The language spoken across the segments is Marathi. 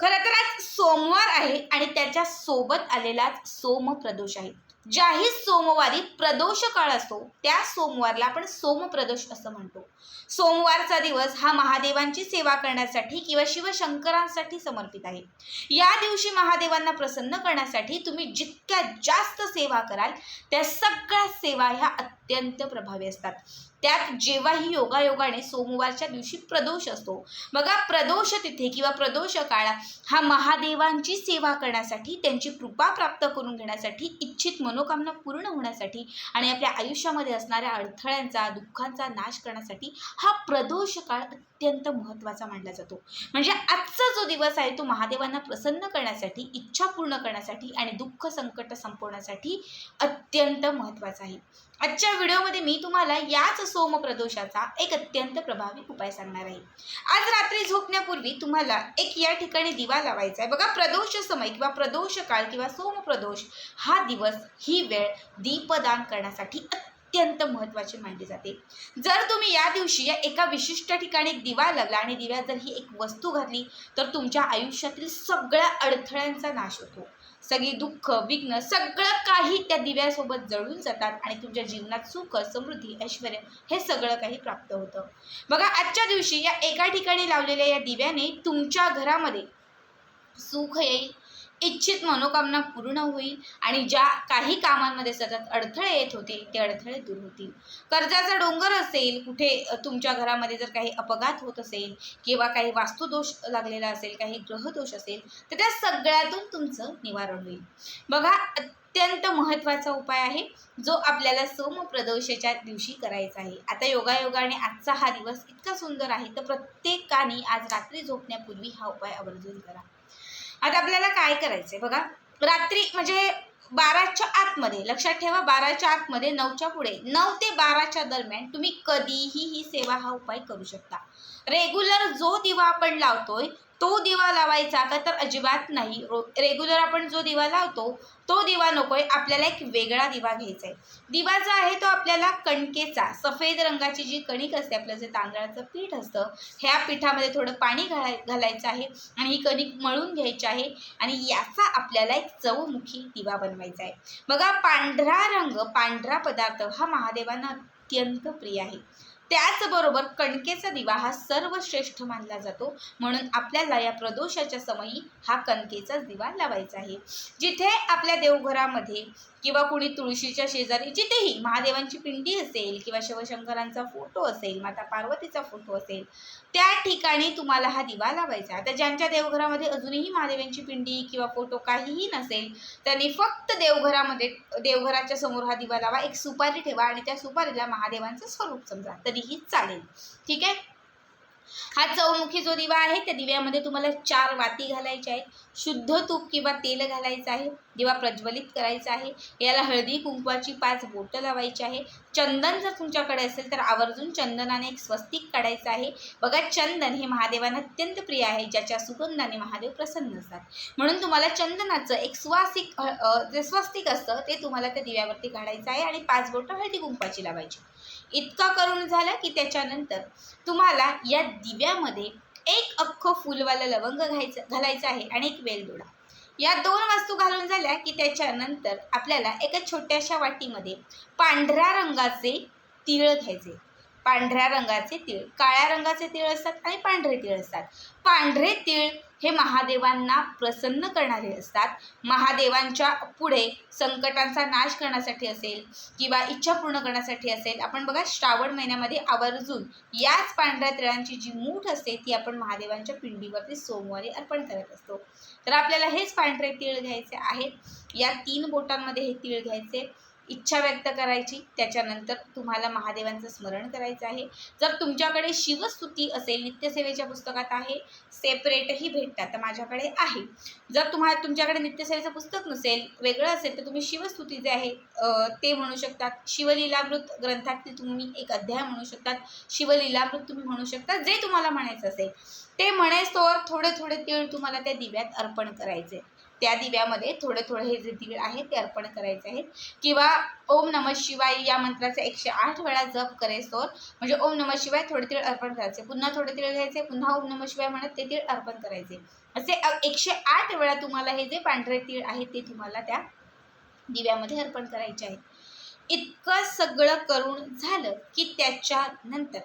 खरं तर आज सोमवार आहे आणि त्याच्या सोबत आलेलाच सोम प्रदोष आहे. ज्याही सोमवारी प्रदोष काळ असतो त्या सोमवारला आपण सोमप्रदोष असं म्हणतो. सोमवारचा दिवस हा महादेवांची सेवा करण्यासाठी किंवा शिवशंकरांसाठी समर्पित आहे. या दिवशी महादेवांना प्रसन्न करण्यासाठी तुम्ही जितक्या जास्त सेवा कराल त्या सगळ्या सेवा ह्या अत्यंत प्रभावी असतात. त्यात जेव्हाही योगायोगाने सोमवारच्या दिवशी प्रदोष असतो. बघा प्रदोष तिथे किंवा प्रदोष काळ हा महादेवांची सेवा करण्यासाठी त्यांची कृपा प्राप्त करून घेण्यासाठी इच्छित मनोकामना पूर्ण होण्यासाठी आणि आपल्या आयुष्यामध्ये असणाऱ्या अडथळ्यांचा दुःखांचा नाश करण्यासाठी हा प्रदोष काळ अत्यंत महत्त्वाचा मानला जातो. म्हणजे आजचा जो दिवस आहे तो महादेवांना प्रसन्न करण्यासाठी इच्छा पूर्ण करण्यासाठी आणि दुःख संकट संपवण्यासाठी अत्यंत महत्त्वाचा आहे. आजच्या व्हिडिओमध्ये मी तुम्हाला याच सोमप्रदोषाचा एक अत्यंत प्रभावी उपाय सांगणार आहे. आज रात्री झोपण्यापूर्वी तुम्हाला एक या ठिकाणी दिवा लावायचा आहे. बघा प्रदोष समय किंवा प्रदोष काळ किंवा सोमप्रदोष हा दिवस ही वेळ दीपदान करण्यासाठी अत्यंत महत्त्वाची मानली जाते. जर तुम्ही या दिवशी या एका विशिष्ट ठिकाणी एक दिवा लावला आणि दिव्यात जर ही एक वस्तू घातली तर तुमच्या आयुष्यातील सगळ्या अडथळ्यांचा नाश होतो. सगळी दुःख विघ्न सगळं काही त्या दिव्यासोबत जळून जातात आणि तुमच्या जीवनात सुख समृद्धी ऐश्वर हे सगळं काही प्राप्त होतं. बघा आजच्या दिवशी या एका ठिकाणी लावलेल्या या दिव्याने तुमच्या घरामध्ये सुख येईल इच्छित मनोकामना पूर्ण होईल आणि ज्या काही कामांमध्ये सतत अडथळे येत होते ते अडथळे दूर होतील. कर्जाचा डोंगर असेल कुठे तुमच्या घरामध्ये जर काही अपघात होत असेल किंवा काही वास्तुदोष लागलेला असेल काही ग्रहदोष असेल तर त्या सगळ्यातून तुमचं निवारण होईल. बघा अत्यंत महत्त्वाचा उपाय आहे जो आपल्याला सोमप्रदोषाच्या दिवशी करायचा आहे. आता योगायोगाने आजचा हा दिवस इतका सुंदर आहे तर प्रत्येकाने आज रात्री झोपण्यापूर्वी हा उपाय आवर्जून करा. आता आपल्याला काय करायचंय बघा? रात्री म्हणजे बाराच्या आतमध्ये लक्षात ठेवा बाराच्या आतमध्ये नऊच्या पुढे नऊ ते बाराच्या दरम्यान तुम्ही कधीही ही सेवा हा उपाय करू शकता. रेग्युलर जो दिवा आपण लावतोय तो दिवा लावायचा का तर अजिबात नाही. रो रेग्युलर आपण जो दिवा लावतो तो दिवा नको आहे आपल्याला एक वेगळा दिवा घ्यायचा आहे. दिवा जो आहे तो आपल्याला कणकेचा सफेद रंगाची जी कणिक असते आपलं जे तांदळाचं पीठ असतं ह्या पिठामध्ये थोडं पाणी घालाय घालायचं आहे आणि ही कणिक मळून घ्यायची आहे आणि याचा आपल्याला एक चवमुखी दिवा बनवायचा आहे. बघा पांढरा रंग पांढरा पदार्थ हा महादेवांना अत्यंत प्रिय आहे. त्याचबरोबर कणकेचा दिवा हा सर्वश्रेष्ठ मानला जातो. म्हणून आपल्याला या प्रदोषाच्या समयी हा कणकेचाच दिवा लावायचा आहे. जिथे आपल्या देवघरामध्ये किंवा कुणी तुळशीच्या शेजारी जिथेही महादेवांची पिंडी असेल किंवा शिवशंकरांचा फोटो असेल माता पार्वतीचा फोटो असेल त्या ठिकाणी तुम्हाला हा दिवा लावायचा. आता ज्यांच्या देवघरामध्ये अजूनही महादेवांची पिंडी किंवा फोटो काहीही नसेल त्यांनी फक्त देवघरामध्ये देवघराच्या समोर हा दिवा लावा. एक सुपारी ठेवा आणि त्या सुपारीला महादेवांचं स्वरूप समजा. तरी तरीही चालेल. ठीक आहे? हा चौमुखी जो दिवा आहे त्या दिव्यामध्ये तुम्हाला चार वाती घालायच्या आहेत. शुद्ध तूप किंवा तेल घालायचं आहे दिवा प्रज्वलित करायचा आहे याला हळदी कुंकवाची पाच बोटं लावायची आहे. चंदन जर तुमच्याकडे असेल तर आवर्जून चंदनाने एक स्वस्तिक काढायचं आहे. बघा चंदन हे महादेवांना अत्यंत प्रिय आहे ज्याच्या सुगंधाने महादेव प्रसन्न असतात. म्हणून तुम्हाला चंदनाचं एक स्वासिक जे स्वस्तिक असतं ते तुम्हाला त्या दिव्यावरती काढायचं आहे आणि पाच बोटं हळदी कुंकवाची लावायची. इतका करून झालं की त्याच्यानंतर तुम्हाला या दिव्यामध्ये एक अख्खं फुलवालं लवंग घ्यायचं घालायचं आहे आणि एक वेलदोडा. या दोन वस्तू घालून झाल्या की त्याच्यानंतर आपल्याला एका छोट्याशा वाटीमध्ये पांढऱ्या रंगाचे तिळ घ्यायचे. पांढऱ्या रंगाचे तीळ काळ्या रंगाचे तीळ असतात आणि पांढरे तीळ असतात. पांढरे तीळ हे महादेवांना प्रसन्न करणारे असतात. महादेवांच्या पुढे संकटांचा नाश करण्यासाठी असेल किंवा इच्छा पूर्ण करण्यासाठी असेल आपण बघा श्रावण महिन्यामध्ये आवर्जून याच पांढऱ्या तिळांची जी मूठ असते ती आपण महादेवांच्या पिंडीवरती सोमवारी अर्पण करत असतो. तर आपल्याला हेच पांढरे तीळ घ्यायचे आहेत या तीन बोटांमध्ये हे तीळ घ्यायचे. इच्छा व्यक्त करायची त्याच्यानंतर तुम्हाला महादेवांचं स्मरण करायचं आहे. जर तुमच्याकडे शिवस्तुती असेल नित्यसेवेच्या पुस्तकात आहे सेपरेटही भेटतात तर माझ्याकडे आहे. जर तुम्हाला तुमच्याकडे नित्यसेवेचं पुस्तक नसेल वेगळं असेल तर तुम्ही शिवस्तुती जे आहे ते म्हणू शकतात. शिवलीलामृत ग्रंथातील तुम्ही एक अध्याय म्हणू शकतात. शिवलीलामृत तुम्ही म्हणू शकता जे तुम्हाला म्हणायचं असेल. ते म्हणेस्तोवर थोडे थोडे तीळ तुम्हाला त्या दिव्यात अर्पण करायचे. त्या दिव्यामध्ये थोडे थोडे हे जे तीळ आहेत ते अर्पण करायचे आहेत किंवा ओम नम शिवाय या मंत्राचा एकशे आठ वेळा जप करेस्तोवर म्हणजे ओम नम शिवाय थोडे तीळ अर्पण करायचे. पुन्हा थोडे तीळ घ्यायचे. पुन्हा ओम नम शिवाय म्हणत ते तीळ अर्पण करायचे. असे एकशे आठ वेळा तुम्हाला हे जे पांढरे तीळ आहेत ते तुम्हाला त्या दिव्यामध्ये अर्पण करायचे आहेत इतकं सगळं करून झालं की त्याच्यानंतर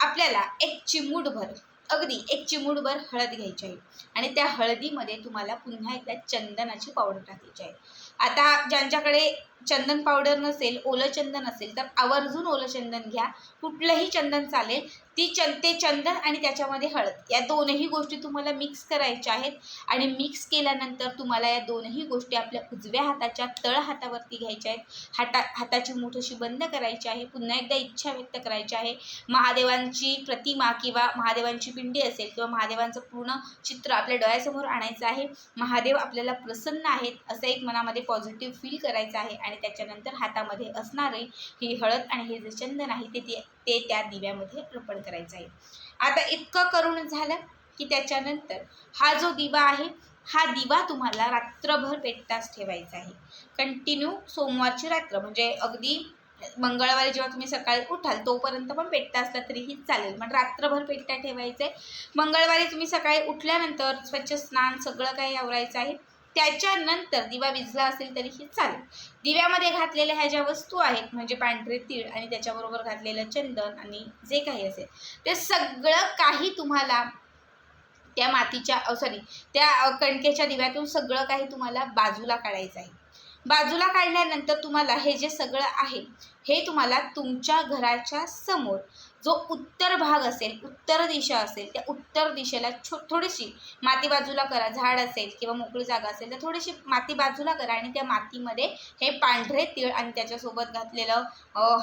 आपल्याला एक चिमूटभर अगदी एक चिमूटभर हळद घ्यायची आहे. आणि त्या हळदीमध्ये तुम्हाला पुन्हा एकदा चंदनाची पावडर टाकायची आहे. आता ज्यांच्याकडे चंदन पावडर नसेल ओलं चंदन असेल तर आवर्जून ओलं चंदन घ्या. कुठलंही चंदन चालेल ती चं ते चंदन आणि त्याच्यामध्ये हळद. या दोनही गोष्टी तुम्हाला मिक्स करायच्या आहेत. आणि मिक्स केल्यानंतर तुम्हाला या दोनही गोष्टी आपल्या उजव्या हाताच्या तळ हातावरती घ्यायच्या आहेत. हाता हाताची मुठशी बंद करायची आहे. पुन्हा एकदा इच्छा व्यक्त करायची आहे. महादेवांची प्रतिमा किंवा महादेवांची पिंडी असेल किंवा महादेवांचं पूर्ण चित्र आपल्या डोळ्यासमोर आणायचं आहे. महादेव आपल्याला प्रसन्न आहेत असं एक मनामध्ये पॉझिटिव्ह फील करायचं आहे. आणि त्याच्यानंतर हातामध्ये असणारे ही हळद आणि हे जे चंदन आहे ते ते- त्या दिव्यामध्ये अर्पण करायचं आहे. आता इतकं करून झालं की त्याच्यानंतर हा जो दिवा आहे हा दिवा तुम्हाला रात्रभर पेटताच ठेवायचा आहे. कंटिन्यू सोमवारची रात्र म्हणजे अगदी मंगळवारी जेव्हा तुम्ही सकाळी उठाल तोपर्यंत पण पेटता असला तरीही चालेल. पण रात्रभर पेटता ठेवायचं आहे मंगळवारी तुम्ही सकाळी उठल्यानंतर स्वच्छ स्नान सगळं काही आवरायचं आहे. त्याच्यानंतर दिवा विझला असेल तरीही चालेल. दिव्यामध्ये घातलेल्या ह्या ज्या वस्तू आहेत म्हणजे पांढरे तीळ आणि त्याच्याबरोबर घातलेलं चंदन आणि जे काही असेल ते सगळं काही तुम्हाला त्या मातीच्या सॉरी त्या कणकेच्या दिव्यातून सगळं काही तुम्हाला बाजूला काढायचं आहे. बाजूला काढल्यानंतर तुम्हाला हे जे सगळं आहे हे तुम्हाला तुमच्या घराच्या समोर जो उत्तर भाग असेल उत्तर दिशा असेल त्या उत्तर दिशेला छो थोडीशी माती बाजूला करा झाड असेल किंवा मोकळी जागा असेल तर थोडीशी माती बाजूला करा आणि त्या मातीमध्ये हे पांढरे तीळ आणि त्याच्यासोबत घातलेलं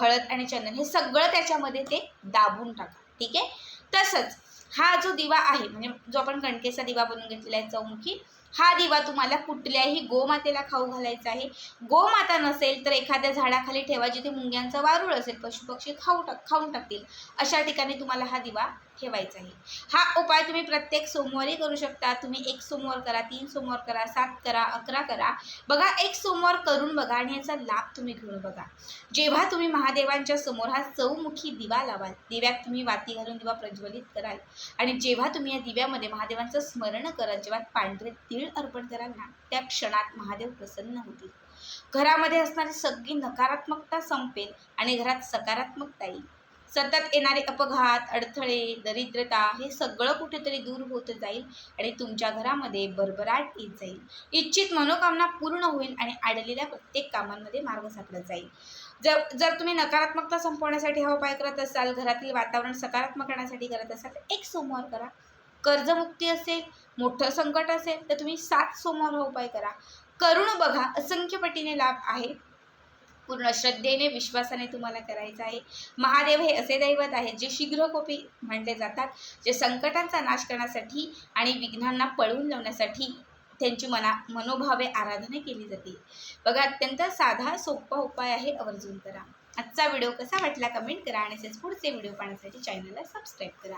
हळद आणि चंदन हे सगळं त्याच्यामध्ये ते दाबून टाका ठीक आहे? तसंच हा जो दिवा आहे म्हणजे जो आपण कणकेचा दिवा बनवून घेतलेला आहे चौमुखी हा दिवा तुम्हाला कुठल्याही गोमातेला खाऊ घालायचा आहे. गोमाता नसेल तर एखाद्या झाडाखाली ठेवा जिथे मुंग्यांचा वारूळ असेल पशुपक्षी खाऊ टाक खाऊन टाकतील. अशा ठिकाणी तुम्हाला हा दिवा ठेवायचा आहे. हा उपाय तुम्ही प्रत्येक सोमवारी करू शकता. तुम्ही एक सोमवार करा तीन सोमवार करा सात करा अकरा करा. बघा एक सोमवार करून बघा आणि याचा लाभ तुम्ही घेऊन बघा. जेव्हा तुम्ही महादेवांच्या समोर हा चौमुखी दिवा लावाल दिव्यात तुम्ही वाती घालून दिवा प्रज्वलित कराल. आणि जेव्हा तुम्ही या दिव्यामध्ये महादेवांचं स्मरण कराल जेव्हा पांढरे तीळ अर्पण कराल त्या क्षणात महादेव प्रसन्न होतील. घरामध्ये असणारी सगळी नकारात्मकता संपेल आणि घरात सकारात्मकता येईल. सतत येणारे अपघात अडथळे दरिद्रता हे सगळं कुठेतरी दूर होत जाईल आणि तुमच्या घरामध्ये भरभराट येत जाईल. इच्छित मनोकामना पूर्ण होईल आणि अडलेल्या प्रत्येक कामांमध्ये मार्ग सापडत जाईल. जर जर तुम्ही नकारात्मकता संपवण्यासाठी हा उपाय करत असाल घरातील वातावरण सकारात्मक करण्यासाठी करत असाल तर एक सोमवार करा. कर्जमुक्ती असेल मोठं संकट असेल तर तुम्ही सात सोमवार हा उपाय करा. करून बघा असंख्य पटीने लाभ आहे. पूर्ण श्रद्धेने विश्वासाने तुम्हाला करायचं आहे. महादेव हे असे दैवत आहेत जे शीघ्रकोपी म्हणले जातात जे संकटांचा नाश करण्यासाठी आणि विघ्नांना पळवून लावण्यासाठी त्यांची मना मनोभावे आराधना केली जाते. बघा अत्यंत साधा सोपा उपाय आहे आवर्जून करा. आजचा व्हिडिओ कसा वाटला कमेंट करा आणि तसेच पुढचे व्हिडिओ पाहण्यासाठी चॅनलला सबस्क्राईब करा.